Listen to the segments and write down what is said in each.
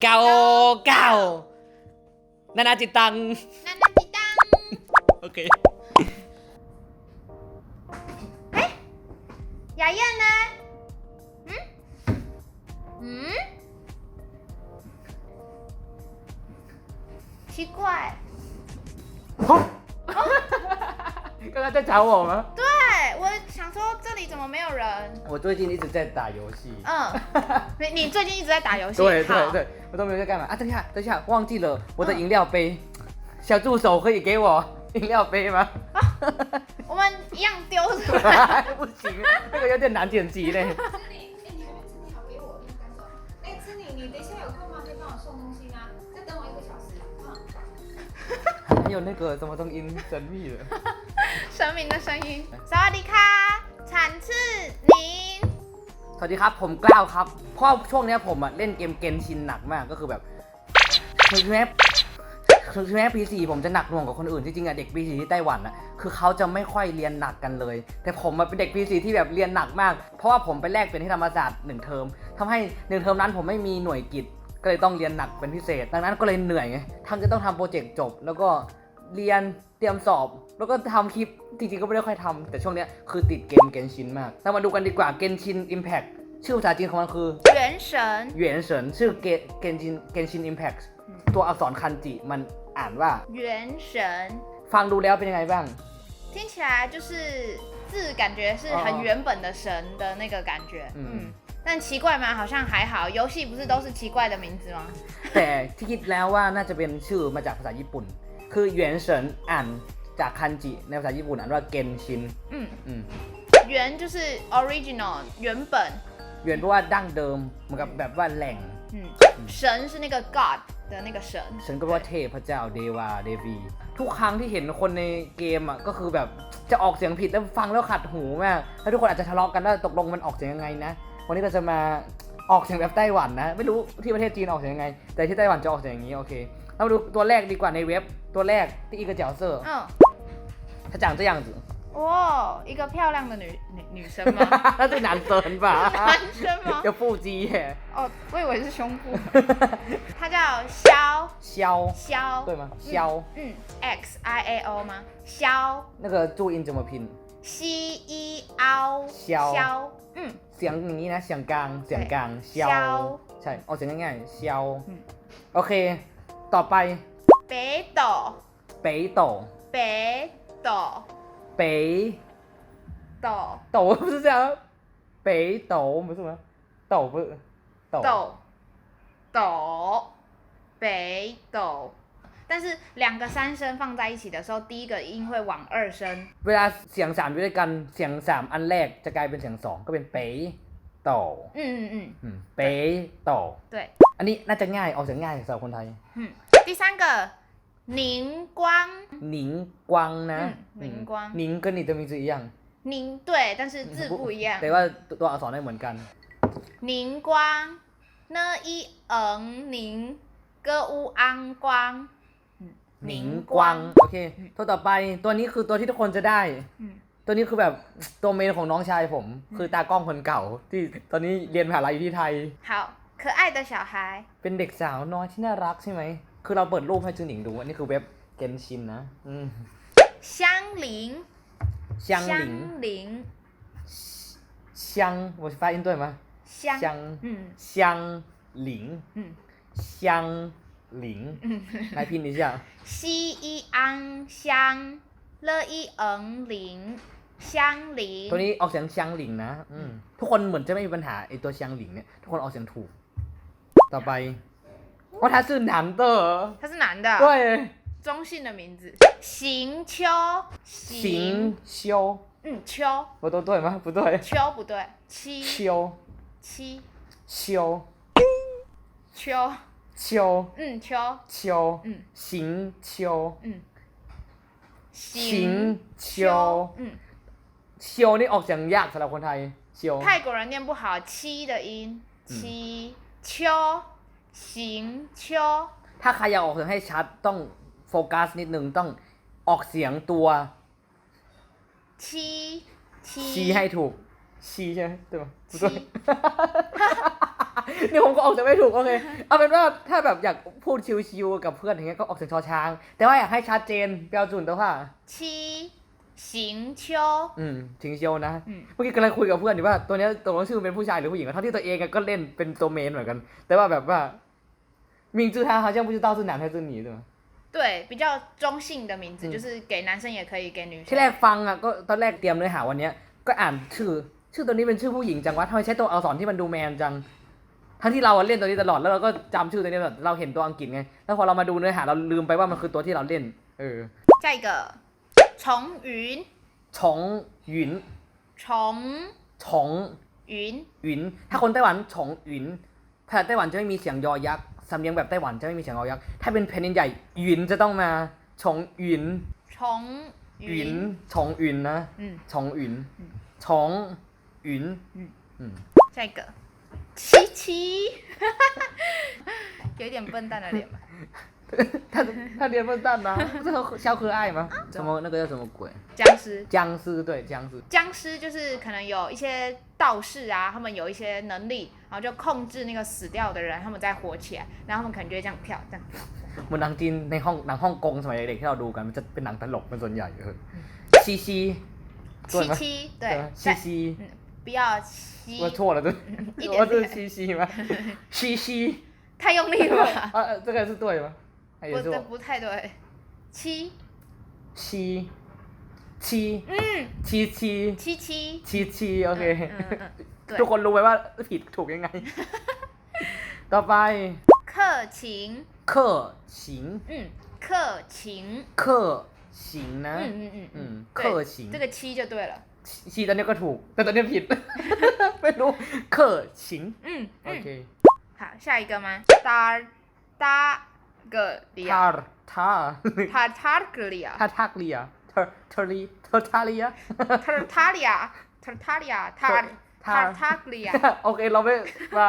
高高，娜娜吉当，娜娜吉当，OK。哎，雅苑呢？嗯？嗯？奇怪。哦，你刚刚在找我吗？对。怎么没有人？我最近一直在打游戏。嗯。你你最近一直在打游戏？对对对。我都没有在干嘛。啊等一下等一下忘记了我的饮料杯。小助手可以给我 饮料杯吗？我们一样丢出来。不行那个有点难剪辑嘞。你你等一下有空吗可以帮我送东西吗再等我一个小时。嗯。还有那个什么声音神秘的。神明的声音。萨瓦迪卡。 ฉันชื่อนินสวัสดีครับ ผมกล้าวครับเพราะช่วงเนี้ยผมอะเล่นเกมเกนชินหนักมากก็คือแบบถึงแม้ถึงแม้ปีสี่ผมจะหนักหน่วงกว่าคนอื่นจริงๆอะเด็กปีสี่ที่ไต้หวันอะคือเขาจะไม่ค่อยเรียนหนักกันเลย แต่ผมอะเป็นเด็กปีสี่ที่แบบเรียนหนักมาก เพราะว่าผมไปแลกเป็นที่ธรรมศาสตร์หนึ่งเทอมทำให้หนึ่งเทอมนั้นผมไม่มีหน่วยกิจก็เลยต้องเรียนหนักเป็นพิเศษ ดังนั้นก็เลยเหนื่อยไงทำจะต้องทำโปรเจกต์จบ แล้วก็ เรียนเตรียมสอบ แล้วก็ทำคลิป จริงๆก็ไม่ได้ค่อยทำแต่ช่วงเนี้ยคือติดเกมเกนชินมากเรามาดูกันดีกว่าเกนชินอิมแพ t ชื่อภาษาจีนของมันคือ 元神 เหวียนเฉินชื่อเกเกนชินเกนชินอิมแพ t ตัวอักษรคันจิมันอ่านว่า 元神， ฟังดูแล้วเป็นยังไงบ้าง 听起来就是字感觉是哦很原本的神的那个感觉。嗯嗯。但奇怪吗？好像还好。游戏不是都是奇怪的名字吗？ แต่ที่คิดแล้วว่าน่าจะเป็นชื่อมาจากภาษาญี่ปุ่น คือเหวียนเฉินอ่านจากคันจิในภาษาญี่ปุ่นอ่านว่าเกนชิน 嗯， อืม 元就是 original 原本， เหวียนแปลว่าดั้งเดิมเหมือนกับแบบว่าแหล่ง 嗯，神是那个 god 的那个神。 ฉันก็ว่าเทพเจ้าเดวาเดวี ทุกครั้งที่เห็นคนในเกมอ่ะก็คือแบบจะออกเสียงผิดแล้วฟังแล้วขัดหูมากแล้วทุกคนอาจจะทะเลาะกันว่าตกลงมันออกเสียงยังไงนะ วันนี้เราจะมา ออกเสียงแบบไต้หวันนะ ไม่รู้ที่ประเทศจีนออกเสียงยังไง แต่ที่ไต้หวันจะออกเสียงอย่างนี้โอเคเรามาดูตัวแรกดีกว่าในเว็บตัวแรกที่อีกระเจ๋าเซอร์ 嗯， ถ้าจัง这样子哇，一个漂亮的女女女生吗？那是男生吧男生吗？有腹肌耶哦，我以为是胸部。它叫肖肖肖，对吗肖嗯，X I A O 吗？肖那个注音怎么拼 C E O 肖肖，嗯， เสียงอย่างนี้นะเสียงกลางเสียงกลางเชียว เชียว ใช่ออกเสียงง่ายๆเชียว อืม โอเค ต่อไป 北斗 เป๋โต 北斗 เป๋ 斗โต不是这样เป๋โต不是吗โต不是โต斗斗北斗。 但是两个三声放在一起的时候，第一个音会往二声。 เวลาเสียงสามอยู่ด้วยกันเสียงสามอันแรกจะกลายเป็นเสียงสองก็เป็นเป๋โต 嗯嗯嗯， อืมเป๋โต 对。 อันนี้น่าจะง่ายออกเสียงง่ายสำหรับคนไทย 嗯，第三个宁光 หนิงกวางนะ อืมหนิงกวาง หนิง跟你的名字一样宁对，但是字不一样。 แต่ว่าตัวอักษรไม่เหมือนกัน 宁光呢一嗯宁歌乌安光，嗯 หนิงกวางโอเค ตัวต่อไปตัวนี้คือตัวที่ทุกคนจะได้ 嗯 ตัวนี้คือแบบตัวเมนของน้องชายผม คือตากล้องคนเก่า ที่ตอนนี้เรียนมหาลัยอยู่ที่ไทย 好可爱的小孩， เป็นเด็กสาวน้อยที่น่ารักใช่ไหม คือเราเปิดรูปให้จือหนิงดูอันนี้คือเว็บเกนชินนะ อืม 香菱 เชียงหลิง 香菱 เชียง我发音对吗香香嗯香หลิง 嗯香หลิง 嗯，来拼一下西一安香，乐一嗯菱，香菱 ตัวนี้ออกเสียงเชียงหลิงนะ อืมทุกคนเหมือนจะไม่มีปัญหาไอตัวเชียงหลิงเนี่ย ทุกคนออกเสียงถูก ต่อไปว่า他是男的他是男的，对中性的名字，行秋行修嗯秋我都对吗？不对，秋不对，七修七修秋 秋嗯秋秋嗯行秋嗯行秋嗯， 修นี่ออกเสียงยากสำหรับคนไทย修泰国人念不好七的音，七秋行秋 ถ้าใครอยากออกเสียงให้ชัดต้องโฟกัสนิดนึงต้องออกเสียงตัว 七 ชี้ให้ถูกชี้ใช่ไหมถูกไหม不对 นี่ผมก็ออกจะไม่ถูกโอเค เอาเป็นว่าถ้าแบบอยากพูดชิวๆกับเพื่อนอย่างเงี้ยก็ออกเสียงชอช้าง แต่ว่าอยากให้ชัดเจนเปลจุนแต่ว่า 七行秋 อืมชิงเชียวนะ อืม เมื่อกี้กำลังคุยกับเพื่อนอยู่ว่าตัวเนี้ยตกลงชื่อเป็นผู้ชายหรือผู้หญิงอะทั้งที่ตัวเองอะก็เล่นเป็นตัวเมนเหมือนกัน แต่ว่าแบบว่า名字他好像不知道是男还是女对吗？对，比较中性的名字，嗯就是给男生也可以，给女生。 ที่แรกฟังอ่ะก็ตอนแรกเตรียมเนื้อหาวันเนี้ยก็อ่านชื่อ ชื่อตัวนี้เป็นชื่อผู้หญิงจังวะทำไมใช้ตัวอักษรที่มันดูแมนจัง ทั้งที่เราเล่นตัวนี้ตลอดแล้วเราก็จำชื่อตัวนี้ตลอดเราเห็นตัวอังกฤษไง แล้วพอเรามาดูเนื้อหาเราลืมไปว่ามันคือตัวที่เราเล่น เออใช่ก็ชงหยุนชงหยุนชงชงหยุนหยุนถ้าคนไต้หวันชงหยุนภาษาไต้หวันจะไม่มีเสียงยอยักษ์สำเนียงแบบไต้หวันจะไม่มีเสียงยอยักษ์ถ้าเป็นแผ่นใหญ่หยุนจะต้องมาชงหยุนชงหยุนชงหยุนนะชงหยุนชงหยุนใช่ก็ ม 下一个七七，有一点笨蛋的脸吧？他他连笨蛋吗？这个小可爱吗？什么那个叫什么鬼？僵尸，僵尸对僵尸。僵尸就是可能有一些道士啊，他们有一些能力，然后就控制那个死掉的人，他们再活起来，然后他们可能就会这样跳，这样。 เหมันหนังจีนในห้องหนังฮ่องกงสมัยเด็กๆที่เราดูกันมันจะเป็นหนังตลกเป็นส่วนใหญ่เออซีซี对吗七七，对，ซี 在 ซี 嗯， 不要七，我错了，这一我是点点，西西吗？西西太用力了吧？啊，呃这个是对吗？还不，这有是我不太对。七，七七嗯，七七七七七七โอเค 嗯嗯嗯，对 ทุก。คนรู้ไหมว่าผิดถูกยังไง ต่อไป 克勤， เคอชิง 嗯，克勤， เคอชิงนะ 嗯嗯嗯 อืม 嗯， เคอ 对， ชิง 这个七就对了。 ชีตอนนี้ก็ถูก แต่ตอนนี้ผิด ไม่รู้เคอชิง 嗯 โอ 嗯 เค ，好，下一个吗？达达格里 ทา 亚， ร์ทา 塔塔格里亚 ทาทักเลียเทอร์เทอรีเทอร์ทาเลีย 塔塔里亚，塔塔里亚，塔塔塔格里亚。 โอเค เราไม่มา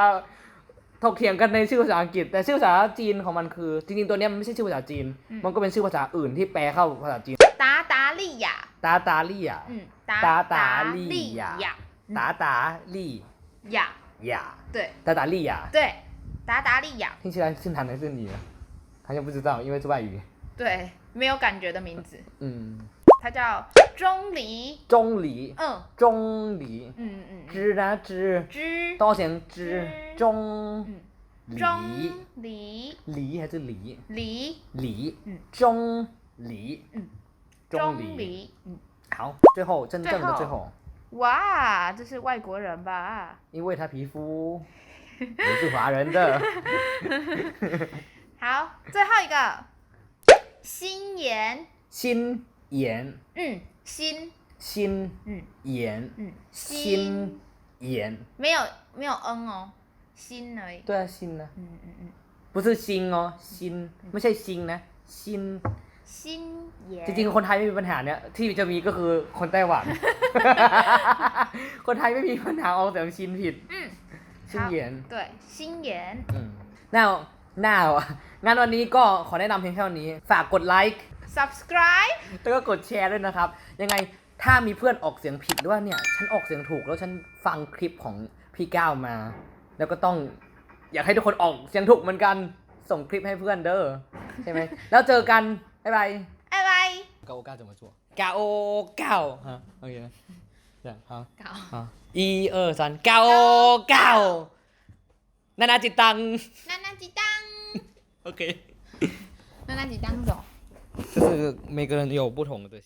ถกเถียงกันในชื่อภาษาอังกฤษ แต่ชื่อภาษาจีนของมันคือ จริงๆ ตัวเนี้ยมันไม่ใช่ชื่อภาษาจีน อืม มันก็เป็นชื่อภาษาอื่นที่แปลเข้าภาษาจีน 达达利亚， 达达利亚，嗯，达达利亚，达达利亚，呀，对，达达利亚，对，达达利亚，听起来姓谭的，是女的？好像不知道，因为是外语。对，没有感觉的名字。嗯，他叫钟离。钟离。嗯。钟离。嗯嗯。知啊知。知。多贤知。钟。钟离。离还是离？离。离。嗯。钟离。嗯。钟离，好，最后真正的最后，哇，这是外国人吧？因为他皮肤，不是华人的。好，最后一个，心言，心言，嗯，心心，嗯言，嗯心言，没有没有嗯哦，心而已。对啊，心呢？嗯嗯嗯，不是心哦，心，不是心呢，心。 ซิน 心妍。 จริงๆ คนไทยไม่มีปัญหาเนี่ยที่จะมีก็คือคนไต้หวัน คนไทยไม่มีปัญหาออกเสียงชินผิด 嗯， ชินเหยียน 对，心妍。 อืม now now งั้นวันนี้ก็ขอแนะนำเพียงแค่นี้ ฝากกดไลค์ subscribe แล้วก็กดแชร์ด้วยนะครับ ยังไงถ้ามีเพื่อนออกเสียงผิดหรือว่าเนี่ย ฉันออกเสียงถูกแล้วฉันฟังคลิปของพี่ก้าวมา แล้วก็ต้องอยากให้ทุกคนออกเสียงถูกเหมือนกัน ส่งคลิปให้เพื่อนเด้อใช่ไหม แล้วเจอกัน 拜拜拜拜。搞搞怎么做？搞搞。啊，ok。这样。好。搞。啊。一二三。搞搞。那拿几当。那拿几当。ok。那拿几当走。就是每个人有不同的。